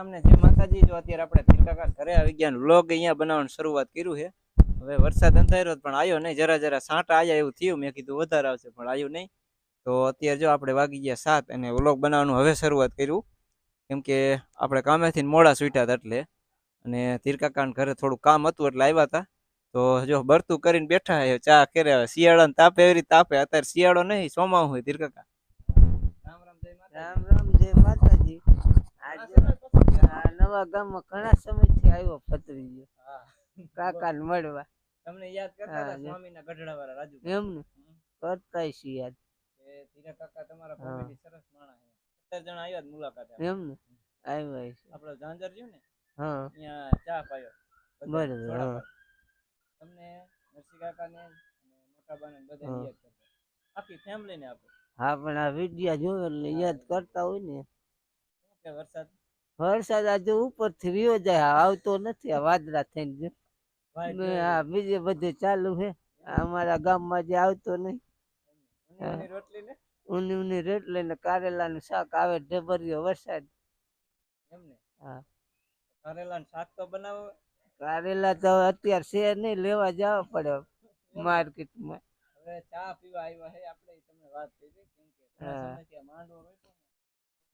અમને જય માતાજી. જો અત્યારે આપણે તીરકાકા ઘરે આવી ગયા વ્લોગ અહીંયા બનાવવાની શરૂઆત કર્યું છે. હવે વરસાદ અંધાર્યો પણ આવ્યો નહીં. જરા જરા સાંટા આવ્યા એવું થયું. મેં કીધું વધારે આવશે, પણ આવ્યું નહીં. તો અત્યારે જો આપણે વાગી ગયા સાત અને વ્લોગ બનાવવાનું હવે શરૂઆત કર્યું. કેમ કે આપણે કામેથી મોડા છૂટ્યા હતા એટલે. અને તીરકાકાને ઘરે થોડું કામ હતું એટલે આવ્યા હતા. તો જો બરતું કરીને બેઠા છે, ચા કરે હવે શિયાળાને તાપે એવી રીતે તાપે. અત્યારે શિયાળો નહીં સોમાવું હોય તીર્કાકા રામ રામ, જય માતા રામ રામ, જય માતાજી. આજે નવા ગામમાં ઘણા સમયથી આવ્યો ફતરીજો કાકા ને મળવા. તમને યાદ કરતા સ્વામી ના ગઢડા વાળા રાજુ એમને કરતા છીએ યાદ. ધીરા કાકા તમારા ફેમિલી સરસ માણસ છે. જણા આવ્યા મુલાકાત એમ ને આવ્યા છે આપણો ઝાંઝર રહ્યું ને? હા. ત્યાં ચા પાયો. બરાબર. તમને નરસિંહ કાકાને ને મોટા બાને બધા. યાદ કરતા. આખી ફેમિલી ને આપો હા પણ આ વિડિયા જોયો એટલે યાદ કરતા હોય ને. વરસાદ? વરસાદ આજે ઉપરથી રહ્યો જાય આવતો નથી વાદળા થઈને આ બીજે બધે ચાલુ છે. અમારા ગામમાં જે આવતો નહીં. ઉની રોટલી ને? કારેલા નું શાક આવે ઢેબરિયો વરસાદ. હા. કારેલા શાક તો બનાવો? કારેલા તો અત્યારે છે નહીં લેવા જવા પડે માર્કેટમાં. હવે ચા પીવા આવ્યા છે આપણે તમને વાત કરી. કેમ કે હા. માંડવો રોપ્યો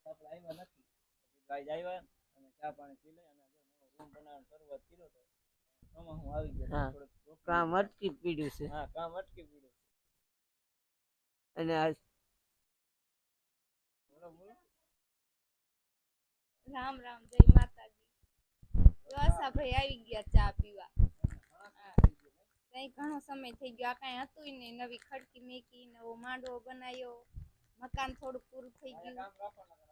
આપણે આવ્યા નથી. ગાય આવ્યા અને ચા પાણી પી લઈ અને જો નવો રૂમ બનાવવાની શરૂઆત કર્યો તો એમાં હું આવી ગયો હા. થોડુંક રોકી કામ અટકી પીડ્યું છે હા કામ અટકી પડ્યું અને આ બોલો બોલો રામ રામ જય માતાજી જોસા ભાઈ આવી ગયા ચા પીવા કઈ ઘણો સમય થઈ ગયો આ કઈ હતું ને નવી ખડકી મેકી નવો માંડવો બનાવ્યો મકાન થોડું પૂરું થઈ ગયું કામ રાખો ને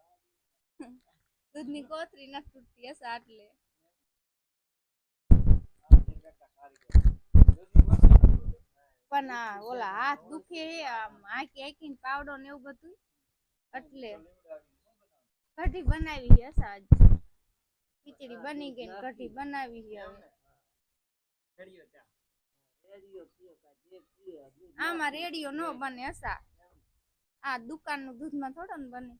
દૂધની કોથરી ન તૂટતી હશે આટલે પણ ઓલા હાથ દુખે, આમ આંકી આંકીને પાવડો ને એવું બધું. એટલે કઢી બનાવી હશે આજ ખીચડી બની ગઈ ને કઢી બનાવી હવે આમાં રેડિયો નો બને હસા. આ દુકાનનું દૂધમાં થોડો ને બને.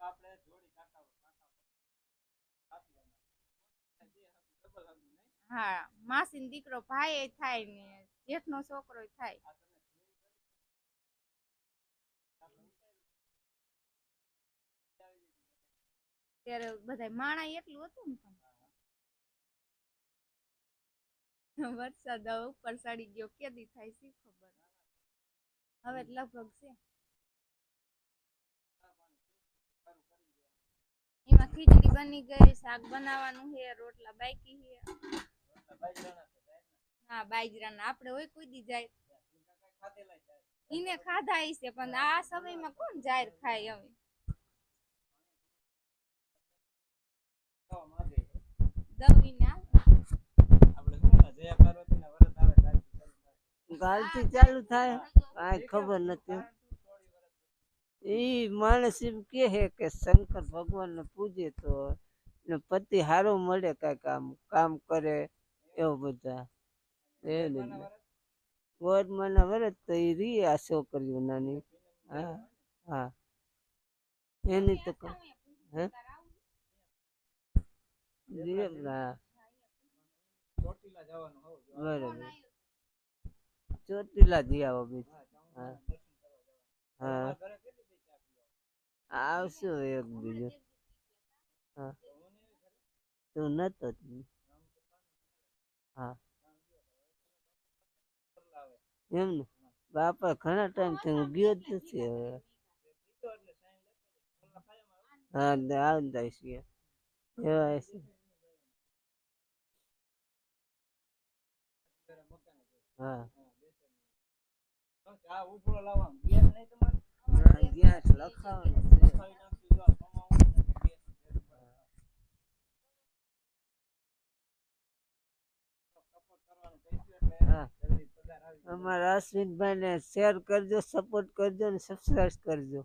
આપણે જોડી કાકા કાકા હા માસી દીકરો ભાઈ થાય ને જેઠ નો છોકરો થાય. ત્યારે બધા માણા એટલું હતું ને વરસાદ ઉપર ચડી ગયો, કેદી થાય હવે લગભગ છે. એમાં ખીચડી બની ગઈ, શાક બનાવવાનું છે, રોટલા બાકી છે. હા, બાજરાના. આપણે હોય કોઈ દી જાય. ઈને ખાધા હશે, પણ આ સમયમાં કોણ જાહેર ખાય હવે. ગાલથી ચાલુ થાય. કાંઈ ખબર નથી. ઈ માણસ એમ કે શંકર ભગવાનને પૂજે તો પતિ હારો મળે કઈ કામ કામ કરે. એવું બધા. એ ગોરમાના વરત તો એ રી આ છોકરીઓ નાની. હા હા. એની તો હે? બરાબર. ચોટીલા જી આવો બીજું હા હા? આવશું એક બીજું. હા. તું નતો. હા. એમ ને? બાપા ઘણા ટાઈમથી હું ગયો જ નથી હવે. હા આવી જાય છે. એવા તમારે? હા, ગેસ લખાવાનું છે ખાઈ નાખશું જો આ સોમાં હોય ને કે ગેસ ગેસ પર. સપોર્ટ કરવાનું કહીશું એટલે હા જલ્દી પગાર આવી જાય. અમારા અશ્વિનભાઈ ને શેર કરજો સપોર્ટ કરજો ને સબસ્ક્રાઇબ કરજો.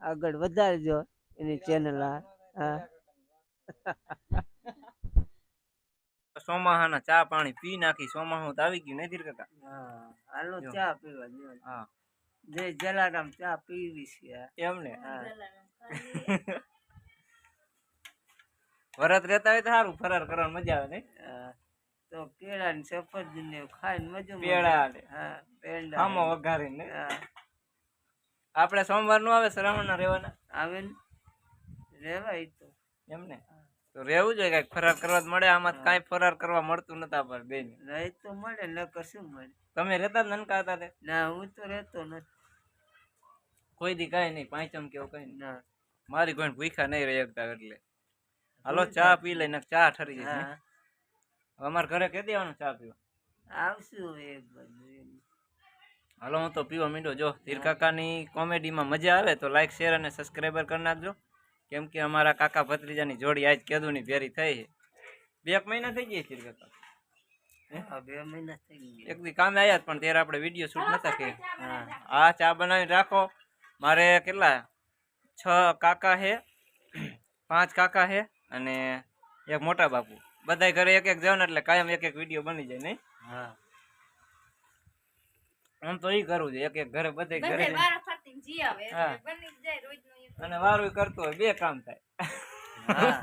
આગળ વધારજો એની ચેનલ હા. સોમાહાના ચા પાણી પી નાખી સોમાહું તો આવી ગયું નહીં કાકા? હા હાલો ચા પીવા જો હા. જય જલારામ ચા પીવી છે. એમને? વરત રહેતા હોય તો સારું ફરાર કરવાની મજા આવે નહીં. તો કેળા ને સફરજન ને ખાઈને મજો પેડા. હા પેંડા આમો વઘારીને? હા. આપણે સોમવારનું આવે શ્રાવણ ના રહેવાના? આવે ને. રેવાય તો. એમ ને? તો રહેવું જોઈએ કઈ ફરાર કરવા મળે. આમાં તો કાંઈ ફરાર કરવા મળતું નતા પર બેન રહી તો મળે ન કશું મળે? તમે રહેતા નનકા હતા તે? ના હું તો રહેતો નથી. કોઈ દી કાંઈ નહીં પાંચમ કેવું કઈ ના. મારી કોઈ ભૂખા નહીં રહી શકતા એટલે. હાલો ચા પી લઈને ચા ઠરી જાય અમારા ઘરે કહી દેવાનું ચા પીવા. આવશું હાલો હું તો પીવા મીંડો. જો ધીર કાકાની કોમેડીમાં મજા આવે તો લાઈક શેર અને સબસ્ક્રાઈબર કરી નાખજો. કેમ કે અમારા કાકા ભત્રીજાની જોડી આજ કેદુની ભેરી થઈ છે. બે એક મહિના થઈ ગયા ધીર કાકા? હા? બે મહિના થઈ ગયા. એક દી કામે આવ્યા પણ ત્યારે આપણે વીડિયો શૂટ નતા કે આ ચા બનાવીને રાખો. મારે કેટલા? છ કાકા છે પાંચ કાકા છે અને એક મોટા બાપુ. બધાય ઘરે એક એક જણ એટલે કાયમ એક એક વીડિયો બની જાય નહીં? હા. આમ તો ઈ કરવું છે એક એક ઘરે બધે ઘરે બધે જઈને. વારા ફરતી જી આવે હા. એટલે બની જ જાય રોજનું એક અને વારું કરતો હોય બે કામ થાય. હા.